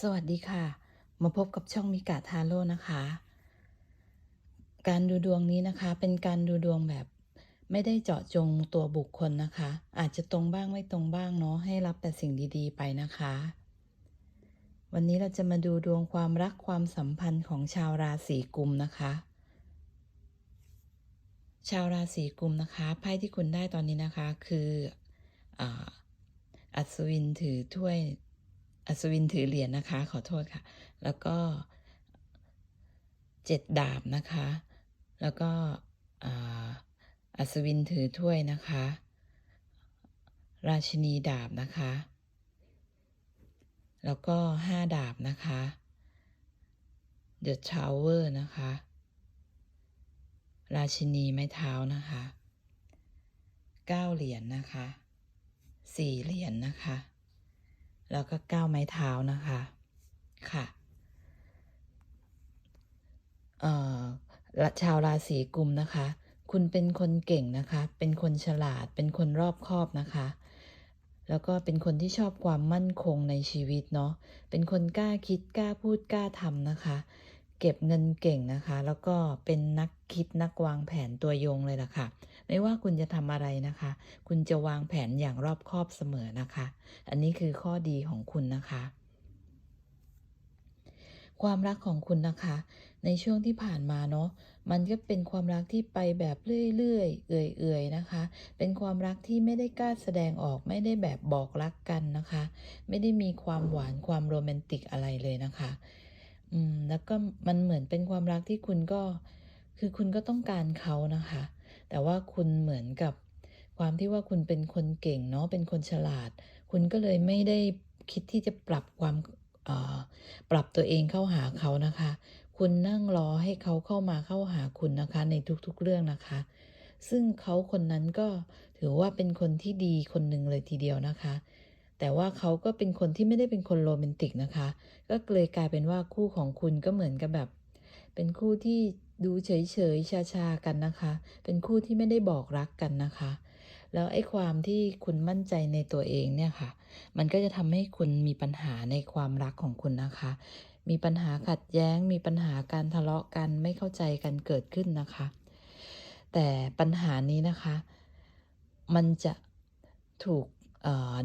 สวัสดีค่ะ มาพบกับช่องมิกาทาโร่นะคะ การดูดวงนี้นะคะ เป็นการดูดวงแบบไม่ได้เจาะจงตัวบุคคลนะคะ อาจจะตรงบ้างไม่ตรงบ้างเนาะให้รับแต่สิ่งดีๆ ไปนะคะ วันนี้เราจะมาดูดวงความรักความสัมพันธ์ของชาวราศีกุมนะคะ ชาวราศีกุมนะคะไพ่ที่คุณได้ตอนนี้นะคะคืออาอัศวินถือถ้วย อัศวินถือเหรียญนะคะ ขอโทษค่ะ แล้วก็เจ็ดดาบนะคะ แล้วก็อัศวินถือถ้วยนะคะ ราชินีดาบนะคะ แล้วก็ห้าดาบนะคะ The Tower นะคะ ราชินีไม้เท้านะคะเก้าเหรียญนะคะสี่เหรียญนะคะ แล้วก็ก้าวไม้เท้านะคะค่ะเอ่อชาวราศีกุมนะคะ คุณเป็นคนเก่งนะคะ เป็นคนฉลาด เป็นคนรอบคอบนะคะ แล้วก็เป็นคนที่ชอบความมั่นคงในชีวิตเนาะ เป็นคนกล้าคิดกล้าพูดกล้าทำนะคะ เก็บเงินเก่งนะคะ แล้วก็เป็นนักคิดนักวางแผนตัวยงเลยล่ะค่ะ ไม่ว่าคุณจะทำอะไรนะคะ คุณจะวางแผนอย่างรอบคอบเสมอนะคะ อันนี้คือข้อดีของคุณนะคะ ความรักของคุณนะคะ ในช่วงที่ผ่านมาเนาะมันก็เป็นความรักที่ไปแบบเรื่อยๆ เอื่อยๆ นะคะ เป็นความรักที่ไม่ได้กล้าแสดงออก ไม่ได้แบบบอกรักกันนะคะ ไม่ได้มีความหวานความโรแมนติกอะไรเลยนะคะ อืม แล้วก็มันเหมือนเป็นความรักที่คุณก็ คือคุณก็ต้องการเขานะคะ แต่ว่าคุณเหมือนกับความที่ว่าคุณเป็นคนเก่งเนาะเป็นคนฉลาด คุณก็เลยไม่ได้คิดที่จะปรับความปรับตัวเองเข้าหาเขานะคะ คุณนั่งรอให้เขาเข้ามาเข้าหาคุณนะคะ ในทุกๆเรื่องนะคะ ซึ่งเขาคนนั้นก็ถือว่าเป็นคนที่ดีคนหนึ่งเลยทีเดียวนะคะ แต่ว่าเขาก็เป็นคนที่ไม่ได้เป็นคนโรแมนติกนะคะ ก็เลยกลายเป็นว่าคู่ของคุณก็เหมือนกับแบบ เป็นคู่ที่ ดูเฉยๆชาๆกันนะคะ เป็นคู่ที่ไม่ได้บอกรักกันนะคะ แล้วไอ้ความที่คุณมั่นใจในตัวเองเนี่ยค่ะ มันก็จะทำให้คุณมีปัญหาในความรักของคุณนะคะ มีปัญหาขัดแย้ง มีปัญหาการทะเลาะกันไม่เข้าใจกันเกิดขึ้นนะคะ แต่ปัญหานี้นะคะ มันจะถูก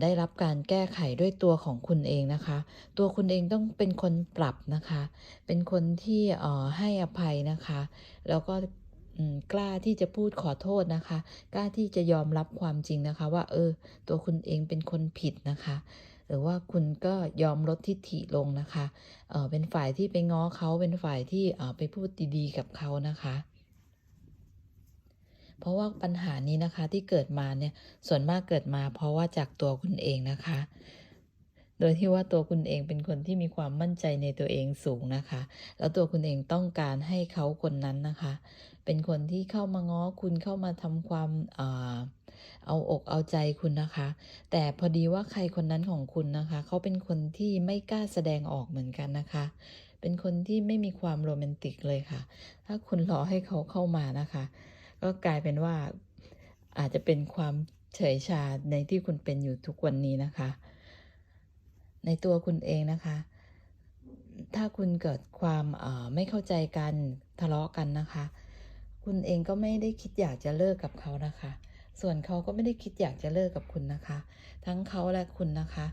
ได้รับการแก้ไขด้วยตัวของคุณเองนะคะ ตัวคุณเองต้องเป็นคนปรับนะคะ เป็นคนที่ให้อภัยนะคะ แล้วก็กล้าที่จะพูดขอโทษนะคะ กล้าที่จะยอมรับความจริงนะคะ ว่า เออ ตัวคุณเองเป็นคนผิดนะคะหรือว่าคุณก็ยอมลดทิฐิลงนะคะ เออเป็นฝ่ายที่ไปง้อเขา เป็นฝ่ายที่ไปพูดดีๆกับเขานะคะ เพราะว่าปัญหานี้นะคะที่เกิดมาเนี่ยส่วนมากเกิดมา เพราะว่าจากตัวคุณเองนะคะ โดยที่ว่าตัวคุณเองเป็นคนที่มีความมั่นใจในตัวเองสูงนะคะ แล้วตัวคุณเองต้องการให้เขาคนนั้นนะคะ เป็นคนที่เข้ามาง้อคุณเข้ามาทำความเอาอกเอาใจคุณนะคะ แต่พอดีว่าใครคนนั้นของคุณนะคะ เขาเป็นคนที่ไม่กล้าแสดงออกเหมือนกันนะคะ เป็นคนที่ไม่มีความโรแมนติกเลยค่ะ ถ้าคุณรอให้เขาเข้ามานะคะ ก็กลายเป็นว่าอาจจะเป็นความเฉยชาในที่คุณเป็นอยู่ทุกวันนี้นะคะ ในตัวคุณเองนะคะ ถ้าคุณเกิดความไม่เข้าใจกันทะเลาะกันนะคะ คุณเองก็ไม่ได้คิดอยากจะเลิกกับเขานะคะ ส่วนเขาก็ไม่ได้คิดอยากจะเลิกกับคุณนะคะ ทั้งเขาและคุณนะคะ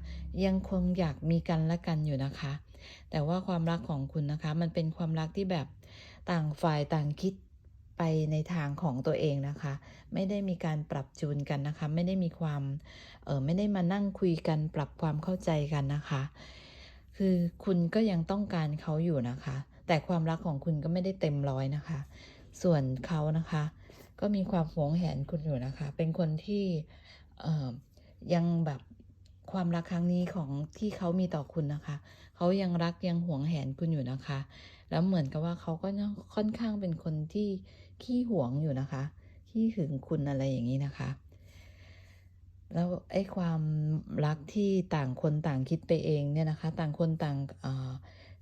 ยังคงอยากมีกันและกันอยู่นะคะ แต่ว่าความรักของคุณนะคะ มันเป็นความรักที่แบบต่างฝ่ายต่างคิด ไปในทางของตัวเองนะคะ ไม่ได้มีการปรับจูนกันนะคะ ไม่ได้มีความเออไม่ได้มานั่งคุยกันปรับความเข้าใจกันนะคะ คือคุณก็ยังต้องการเขาอยู่นะคะ แต่ความรักของคุณก็ไม่ได้เต็มร้อยนะคะ ส่วนเขานะคะ ก็มีความหวงแหนคุณอยู่นะคะ เป็นคนที่เออยังแบบความรักครั้งนี้ของที่เขามีต่อคุณนะคะ เขายังรักยังหวงแหนคุณอยู่นะคะ แล้วเหมือนกับว่าเขาก็ค่อนข้างเป็นคนที่ขี้หวงอยู่นะคะ ขี้หึงคุณอะไรอย่างนี้นะคะ แล้วไอ้ความรักที่ต่างคนต่างคิดไปเองเนี่ยนะคะ ต่างคนต่าง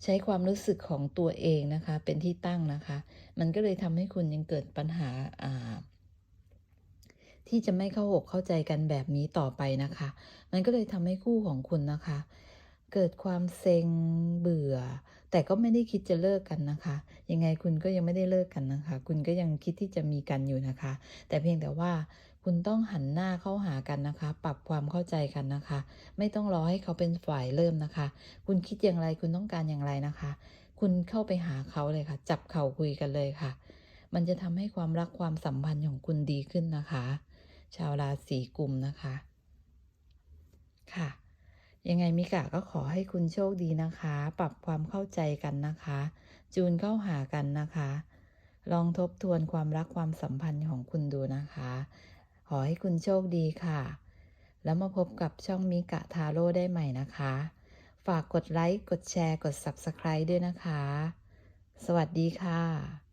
ใช้ความรู้สึกของตัวเองนะคะ เป็นที่ตั้งนะคะ มันก็เลยทำให้คุณยังเกิดปัญหาที่จะไม่เข้าอกเข้าใจกันแบบนี้ต่อไปนะคะ มันก็เลยทำให้คู่ของคุณนะคะ เกิดความเซ็งเบื่อ แต่ก็ไม่ได้คิดจะเลิกกันนะคะ ยังไงคุณก็ยังไม่ได้เลิกกันนะคะ คุณก็ยังคิดที่จะมีกันอยู่นะคะ แต่เพียงแต่ว่าคุณต้องหันหน้าเข้าหากันนะคะ ปรับความเข้าใจกันนะคะ ไม่ต้องรอให้เขาเป็นฝ่ายเริ่มนะคะ คุณคิดอย่างไรคุณต้องการอย่างไรนะคะ คุณเข้าไปหาเขาเลยค่ะ จับเข่าคุยกันเลยค่ะ มันจะทำให้ความรักความสัมพันธ์ของคุณดีขึ้นนะคะ ชาวราศีกุมนะคะ ค่ะ ยังไงมิกะก็ขอให้คุณโชคดีนะคะ ปรับความเข้าใจกันนะคะ จูนเข้าหากันนะคะ ลองทบทวนความรักความสัมพันธ์ของคุณดูนะคะ ขอให้คุณโชคดีค่ะ แล้วมาพบกับช่องมิกะทาโร่ได้ใหม่นะคะ ฝากกดไลค์ กดแชร์ กด Subscribe ด้วยนะคะ สวัสดีค่ะ